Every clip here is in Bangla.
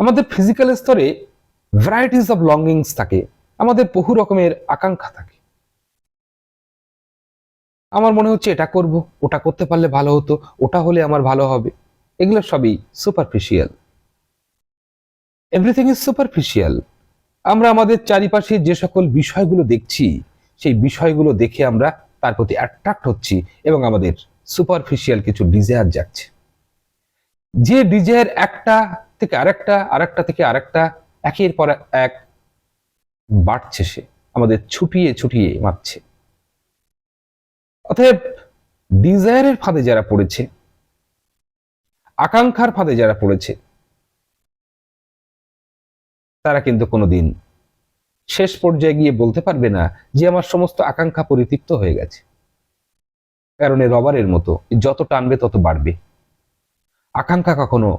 আমাদের ফিজিক্যাল স্তরে ভ্যারাইটিস অফ লঙ্গিংস থাকে, আমাদের বহু রকমের আকাঙ্ক্ষা থাকে। আমার মনে হচ্ছে এটা করব, ওটা করতে পারলে ভালো হতো, ওটা হলে আমার ভালো হবে। এগুলো সবই সুপারফিশিয়াল এভরিথিং ইজ সুপারফিশিয়াল আমরা আমাদের চারিপাশে যে সকল বিষয়গুলো দেখছি, সেই বিষয়গুলো দেখে আমরা তার প্রতি অ্যাট্রাক্ট হচ্ছি এবং আমাদের সুপারফিশিয়াল কিছু ডিজায়ার যাচ্ছে যে ডিজায়ার একটা থেকে আরেকটা আরেকটা থেকে আরেকটা, একের পর এক বাড়ছে সে। আমাদের ছুটিয়ে ছুটিয়ে মারছে। অতএব ডিজায়ারের ফাঁদে যারা পড়েছে, আকাঙ্ক্ষার ফাঁদে যারা পড়েছে, তারা কিন্তু কোনোদিন শেষ পর্যায়ে গিয়ে বলতে পারবে না যে আমার সমস্ত আকাঙ্ক্ষা পরিতৃপ্ত হয়ে গেছে। কারণ এ রবারের মতো যত টানবে তত বাড়বে। আকাঙ্ক্ষা কখনো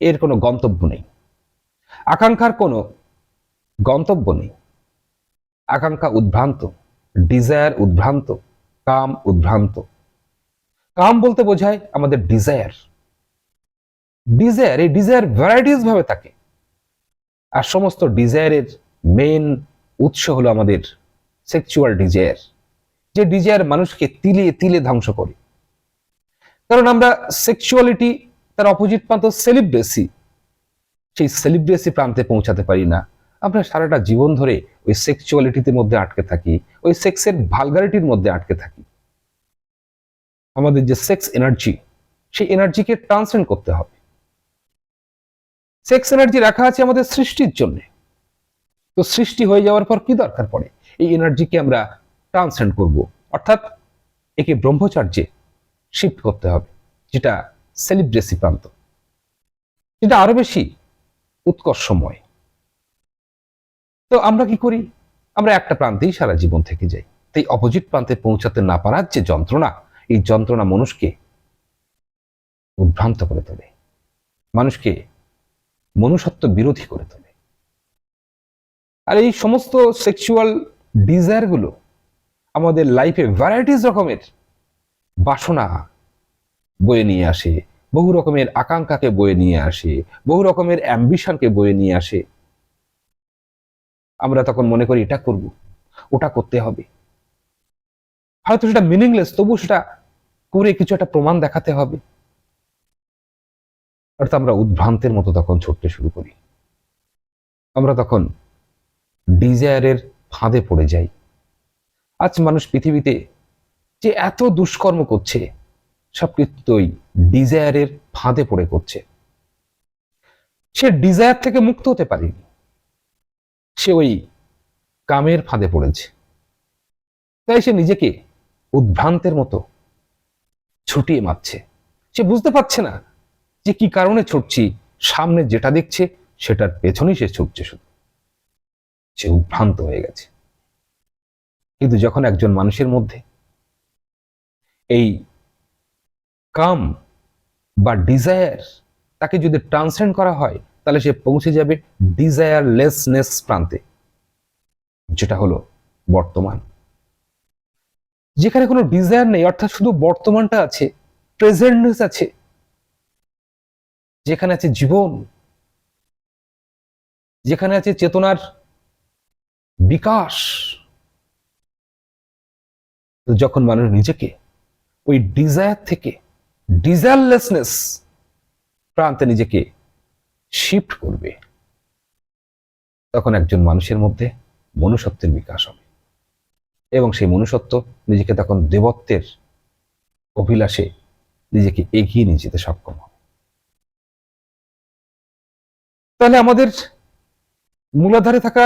এর কোনো গন্তব্য নেই। আকাঙ্ক্ষার কোনো গন্তব্য নেই। আকাঙ্ক্ষা উদ্ভ্রান্ত ডিজায়ার উদ্ভ্রান্ত কাম উদ্ভ্রান্ত। কাম বলতে বোঝায় আমাদের ডিজায়ার ডিজায়ার এই ডিজায়ার ভ্যারাইটিস ভাবে থাকে। আর সমস্ত ডিজায়ারের মেন উৎস হলো আমাদের সেক্সুয়াল ডিজায়ার যে ডিজায়ার মানুষকে তিলে তিলে ধ্বংস করে। কারণ আমরা সেক্সুয়ালিটি তার অপোজিট প্রান্ত সেলিব্রেসি। সেই সেলিব্রেসি প্রান্তে পৌঁছাতে পারি না। আমরা সারাটা জীবন ধরে ওই সেক্সুয়ালিটির মধ্যে আটকে থাকি, ওই সেক্সের ভালগারিটির মধ্যে আটকে থাকি। আমাদের যে সেক্স এনার্জি সেই এনার্জিকে ট্রান্সেন্ড করতে হবে। সেক্স এনার্জি রাখা আছে আমাদের সৃষ্টির জন্য। তো সৃষ্টি হয়ে যাওয়ার পর কি দরকার পড়ে? এই এনার্জিকে আমরা ট্রান্সেন্ড করব। অর্থাৎ একে ব্রহ্মচার্যে শিফট করতে হবে, যেটা সেলিব্রেসি প্রান্ত। যেটা আরও বেশি উৎকর্ষময়। তো আমরা কি করি? আমরা একটা প্রান্তেই সারা জীবন থেকে যাই। তাই অপোজিট প্রান্তে পৌঁছাতে না পারার যে যন্ত্রণা, এই যন্ত্রণা মানুষকে উদ্ভ্রান্ত করে তোলে। মানুষকে মনুষ্যত্ব বিরোধী করে তোলে। আর এই সমস্ত সেক্সুয়াল ডিজায়ারগুলো আমাদের লাইফে ভ্যারাইটিস রকমের বাসনা বয়ে নিয়ে আসে। বহু রকমের আকাঙ্ক্ষাকে বয়ে নিয়ে আসে, বহু রকমের অ্যাম্বিশনকে বয়ে নিয়ে আসে। আমরা তখন মনে করি, এটা করব, ওটা করতে হবে। হয়তো সেটা মিনিংলেস তবু সেটা করে কিছু একটা প্রমাণ দেখাতে হবে। অর্থাৎ আমরা উদ্ভ্রান্তের মতো তখন ছুটতে শুরু করি। আমরা তখন ডিজায়ারের ফাঁদে পড়ে যাই। আজ মানুষ পৃথিবীতে যে এত দুষ্কর্ম করছে সব কিন্তু ওই ডিজায়ারের ফাঁদে পড়ে করছে। সে ডিজায়ার থেকে মুক্ত হতে পারেনি। সে ওই কামের ফাঁদে পড়েছে। তাই সে নিজেকে উদ্ভ্রান্তের মতো ছুটিয়ে মারছে। সে বুঝতে পারছে না যে কি কারণে ছুটছি, সামনে যেটা দেখছে, সেটার পেছনেই সে ছুটছে শুধু। সে উদ্ভ্রান্ত হয়ে গেছে। কিন্তু যখন একজন মানুষের মধ্যে এই কাম বা ডিজায়ার তাকে যদি ট্রান্সেন্ড করা হয়, তাহলে সে পৌঁছে যাবে ডিজায়ারলেসনেস প্রান্তে। যেটা হলো বর্তমান। যেখানে কোনো ডিজায়ার নেই, অর্থাৎ শুধু বর্তমানটা আছে, প্রেজেন্টনেস আছে, যেখানে আছে জীবন, যেখানে আছে চেতনার বিকাশ। তো যখন মানুষ নিজেকে ওই ডিজায়ার থেকে ডিজায়ারলেসনেস প্রান্তে নিজেকে শিফট করবে। তখন একজন মানুষের মধ্যে মনুষ্যত্বের বিকাশ হবে এবং সেই মনুষ্যত্ব নিজেকে তখন দেবত্বের অভিলাষে নিজেকে এগিয়ে নিয়ে যেতে সক্ষম হবে। তাহলে আমাদের মূলাধারে থাকা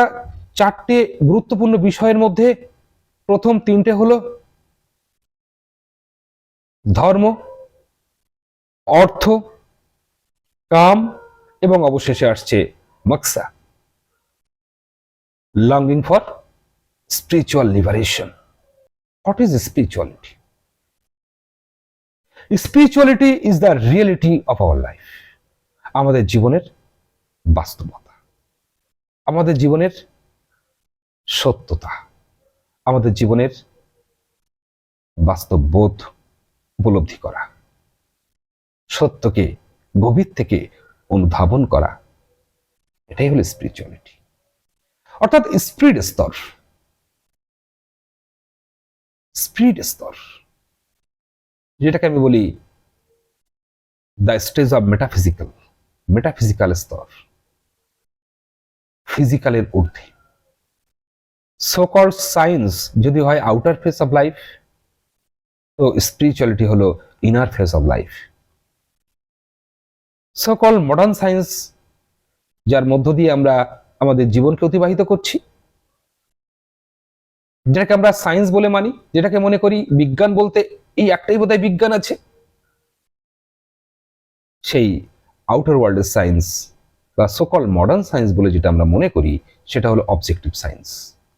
চারটে গুরুত্বপূর্ণ বিষয়ের মধ্যে প্রথম তিনটে হলো ধর্ম অর্থ, কাম এবং অবশেষে আসছে moksha. Longing for spiritual liberation what is spirituality spirituality is the reality of our life আমাদের জীবনের বাস্তবতা। আমাদের জীবনের সত্যতা। আমাদের জীবনের বাস্তব বোধ উপলব্ধি করা। সত্যকে গভীর থেকে অনুধাবন করা। এটাই হলো স্পিরিচুয়ালিটি অর্থাৎ স্পিরিট স্তর। স্পিরিট স্তর। যেটাকে আমি বলি the stage of metaphysical metaphysical স্তর। ফিজিক্যালের ঊর্ধ্বে। সোকল সায়েন্স যদি হয় আউটার ফেস অফ লাইফ তো স্পিরিচুয়ালিটি হলো ইনার ফেস অফ লাইফ সকল মডার্ন সায়েন্স যার মধ্য দিয়ে আমরা আমাদের জীবনকে অতিবাহিত করছি, যেটাকে আমরা সায়েন্স বলে মানি, যেটাকে মনে করি বিজ্ঞান বলতে এই একটাই বোধহয় বিজ্ঞান আছে, সেই আউটার ওয়ার্ল্ডের সায়েন্স বা সকল মডার্ন সায়েন্স বলে যেটা আমরা মনে করি, সেটা হলো অবজেক্টিভ সায়েন্স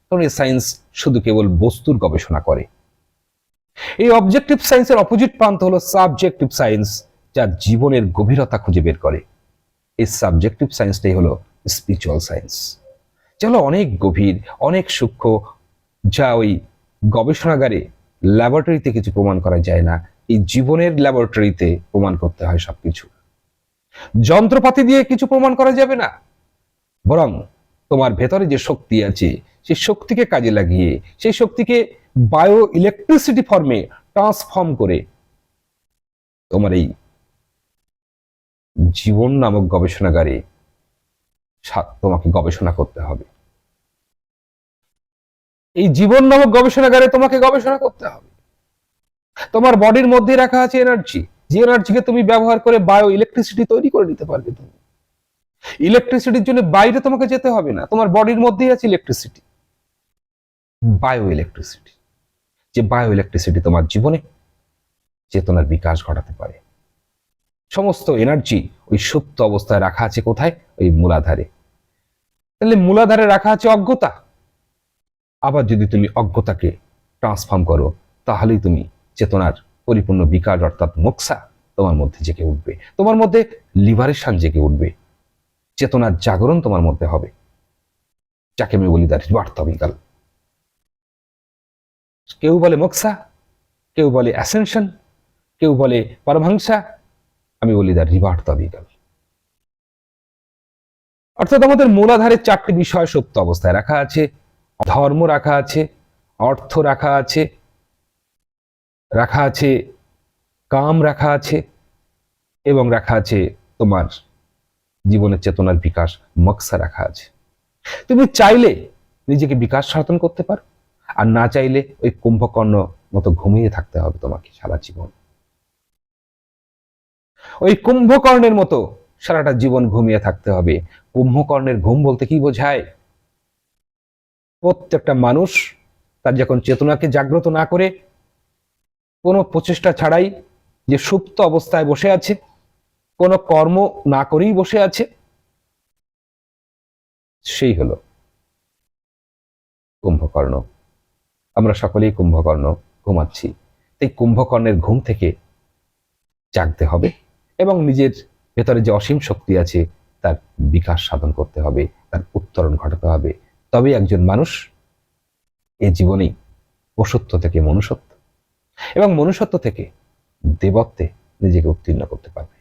কারণ এই সায়েন্স শুধু কেবল বস্তুর গবেষণা করে। এই অবজেক্টিভ সায়েন্সের অপোজিট প্রান্ত হলো সাবজেক্টিভ সায়েন্স যা জীবনের গভীরতা খুঁজে বের করে। এই সাবজেক্টিভ সায়েন্সটাই হলো স্পিরিচুয়াল সায়েন্স হলো অনেক গভীর, অনেক সূক্ষ্ম, যা ওই গবেষণাগারে ল্যাবরেটরিতে কিছু প্রমাণ করা যায় না। এই জীবনের ল্যাবরেটরিতে প্রমাণ করতে হয় সবকিছু। যন্ত্রপাতি দিয়ে কিছু প্রমাণ করা যাবে না। বরং তোমার ভেতরে যে শক্তি আছে সেই শক্তিকে কাজে লাগিয়ে, সেই শক্তিকে বায়ো ইলেকট্রিসিটি ফর্মে ট্রান্সফর্ম করে তোমার এই জীবন নামক গবেষণাগারে তোমাকে গবেষণা করতে হবে। এই জীবন নামক গবেষণাগারে তোমাকে গবেষণা করতে হবে। তোমার বডির মধ্যে রাখা আছে এনার্জি যে এনার্জিকে তুমি ব্যবহার করে বায়ো ইলেকট্রিসিটি তৈরি করে নিতে পারবে তুমি। ইলেকট্রিসিটির জন্য বাইরে তোমাকে যেতে হবে না। তোমার বডির মধ্যেই আছে ইলেকট্রিসিটি বায়ো ইলেকট্রিসিটি যে বায়ো ইলেকট্রিসিটি তোমার জীবনে চেতনার বিকাশ ঘটাতে পারে। সমস্ত এনার্জি ওই সুপ্ত অবস্থায় রাখা আছে কোথায়? ওই মূলাধারে। তাহলে মূলাধারে রাখা আছে অজ্ঞতা। আবার যদি তুমি অজ্ঞতাকে ট্রান্সফর্ম করো, তাহলেই তুমি চেতনার পরিপূর্ণ বিকাশ অর্থাৎ মোক্সা তোমার মধ্যে জেগে উঠবে। তোমার মধ্যে লিবারেশন জেগে উঠবে। চেতনার জাগরণ তোমার মধ্যে হবে। যাকে আমি বলি দ্যাট বার্তাবিকাল। কেউ বলে মোক্সা কেউ বলে অ্যাসেনশন কেউ বলে পরমহংসা আমি বলি দ্য রিভার্ট দ্য বিকাল অর্থাৎ আমাদের মূলাধারের চারটি বিষয় সত্য অবস্থায় রাখা আছে, ধর্ম রাখা আছে, অর্থ রাখা আছে রাখা আছে, কাম রাখা আছে, এবং রাখা আছে তোমার জীবনের চেতনার বিকাশ, মকসা রাখা আছে। তুমি চাইলে নিজেকে বিকাশ সাধন করতে পারো, আর না চাইলে ওই কুম্ভকর্ণ মতো ঘুমিয়ে থাকতে হবে তোমাকে সারা জীবন। ওই কুম্ভকর্ণের মতো সারাটা জীবন ঘুমিয়ে থাকতে হবে। কুম্ভকর্ণের ঘুম বলতে কি বোঝায়? প্রত্যেকটা মানুষ তার যখন চেতনাকে জাগ্রত না করে, কোনো প্রচেষ্টা ছাড়াই যে সুপ্ত অবস্থায় বসে আছে, কোনো কর্ম না করেই বসে আছে, সেই হলো কুম্ভকর্ণ। আমরা সকলেই কুম্ভকর্ণ ঘুমাচ্ছি। এই কুম্ভকর্ণের ঘুম থেকে জাগতে হবে। এবং নিজের ভেতরে যে অসীম শক্তি আছে, তার বিকাশ সাধন করতে হবে, তার উত্তরণ ঘটাতে হবে। তবে একজন মানুষ এ জীবনেই পশুত্ব থেকে মনুষ্যত্ব এবং মনুষ্যত্ব থেকে দেবত্বে নিজেকে উত্তীর্ণ করতে পারবে।